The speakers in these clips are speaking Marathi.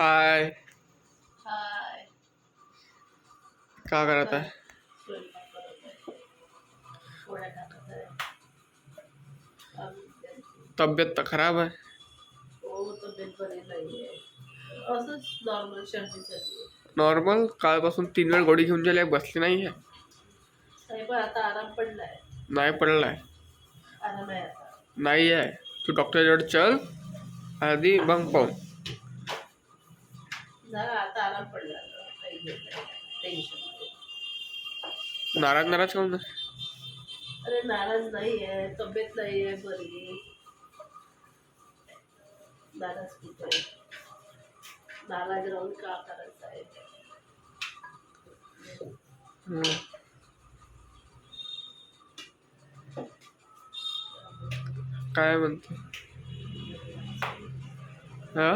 हाय हाय का करत आहे तब्येत तर खराब आहे. हो नॉर्मल कालपासून तीन वेळ गोळी घेऊन गेले बसली नाही आहे नाही पडलाय. नाही आहे तू डॉक्टरजवळ चल. आधी मग पाहू. झाला आता आराम पडला. टेन्शन नाराज नाराज आहे? अरे नाराज नाही आहे तब्येत नाही आहे बरी नाराज आहे नाराज राहून का करायचं आहे. काय म्हणते? हा?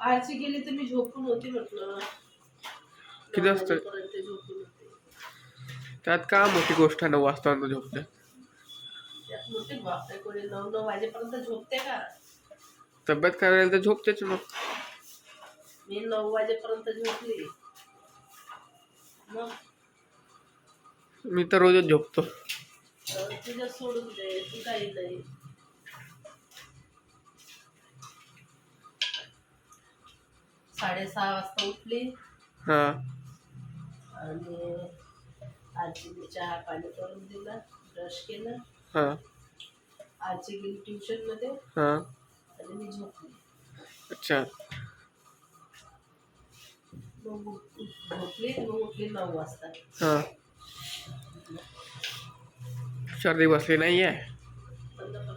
आरची गेली तर मी झोपून होती म्हटलं. किती वाजता? वाजेपर्यंत झोपून होते. त्यात का मोठी गोष्ट आहे नऊ वाजता झोपते? त्यात मोठी बाप आहे कोणी नऊ नऊ वाजेपर्यंत झोपते का? तब्येत काय राहील तर झोपतेच मग. मी नऊ वाजेपर्यंत झोपली. मग? मी तर रोजच झोपतो. अं, तुझ्या सोडून दे तू काही नाही. साडेसहा वाजता उठली. हा. आणि आजीने चहा पाणी करून दिला ब्रश केलं. हा. आजी गेली ट्युशनमध्ये. हा. आणि मी झोपली. अच्छा. मग उठ- उठ- झोपली मग उठली नऊ वाजता. हा. सर्दी बसली नाही आहे. बंद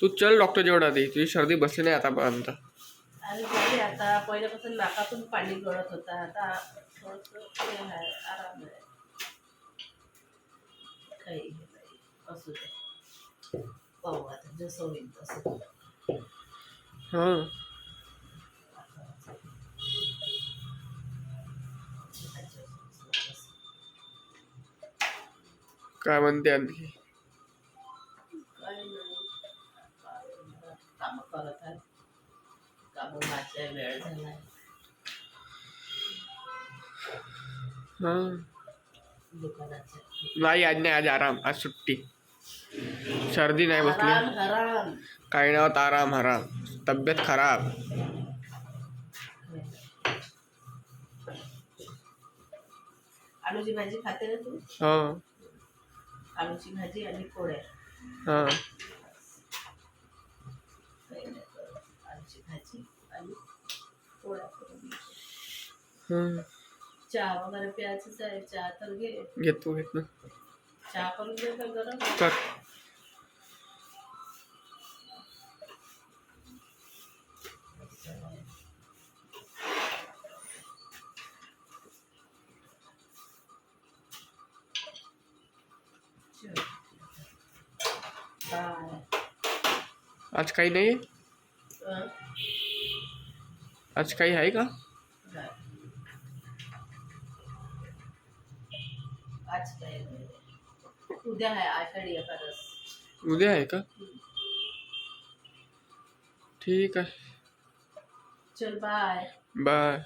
तू चल डॉक्टर जेवढ आधी तुझी सर्दी बसली नाही आतापर्यंत. आणि झाली आता पहिल्यापासून नाकातून पाणी गळत होता. आता थोडंसं हे आहे आराम आहे. काही हे नाही असू दे. पाहू आता जसं होईल तसं. हा. काय म्हणते आणखी? काही नाही. कामं करत आहे कामं वाचाय वेळ झालाय. हा. दुकानाचे. नाही आज नाही आज आराम आज सुट्टी. सर्दी नाही बसली. आराम आराम. काही नाही होत आराम आराम. तब्येत खराब. आलूची भाजी खाते ना तू हा. आलूची भाजी आणि पोळ्या. हा. हा. चहा वगैरे प्यायचंच आहे चहा तर घे घेतो घेत ना। चहा करून दे का गरम कर। आज काही नाही आहे? अं? आज काही आहे का बाय आज काय नाही. उद्या आहे आषाढी एकादश उद्या आहे का ठीक आहे चल बाय बाय